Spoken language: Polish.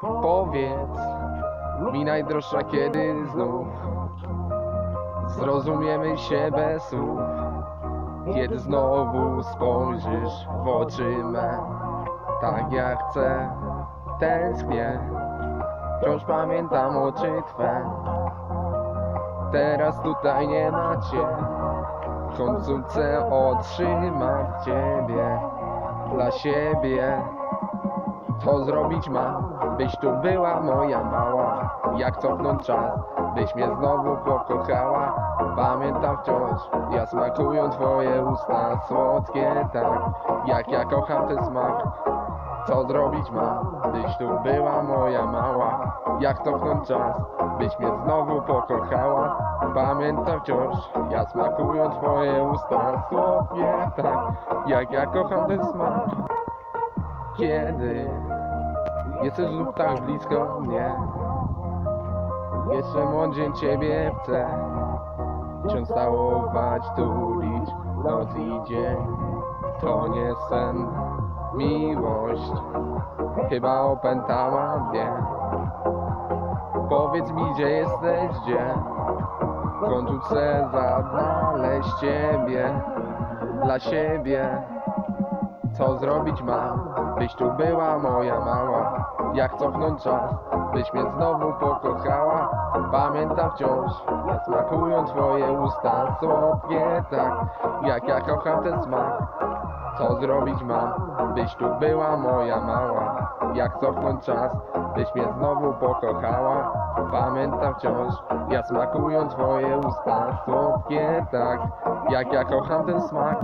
Powiedz mi najdroższa kiedy znów. Zrozumiemy się bez słów Kiedy znowu spojrzysz w oczy me. Tak jak chcę, tęsknię Wciąż pamiętam oczy Twe. Teraz tutaj nie macie W końcu chcę otrzymać Ciebie Dla siebie Co zrobić mam, byś tu była moja mała. Jak cofnąć czas, byś mnie znowu pokochała. Pamiętam wciąż, ja smakują twoje usta Słodkie tak, jak ja kocham ten smak. Co zrobić mam, byś tu była moja mała. Jak cofnąć czas, byś mnie znowu pokochała. Pamiętam wciąż, ja smakują twoje usta Słodkie tak, jak ja kocham ten smak. Kiedy jesteś znów tak blisko mnie. Jeszcze mądrzej ciebie chcę. Wciąż całować, tulić, noc i dzień. To nie sen, miłość. Chyba opętała mnie Powiedz mi gdzie jesteś, gdzie? W końcu chcę znaleźć ciebie. Dla siebie Co zrobić mam, byś tu była moja mała. Jak cofnąć czas, byś mnie znowu pokochała. Pamiętam wciąż, jak smakują twoje usta Słodkie tak, jak ja kocham ten smak. Co zrobić mam, byś tu była moja mała. Jak cofnąć czas, byś mnie znowu pokochała. Pamiętam wciąż, ja smakują twoje usta Słodkie tak, jak ja kocham ten smak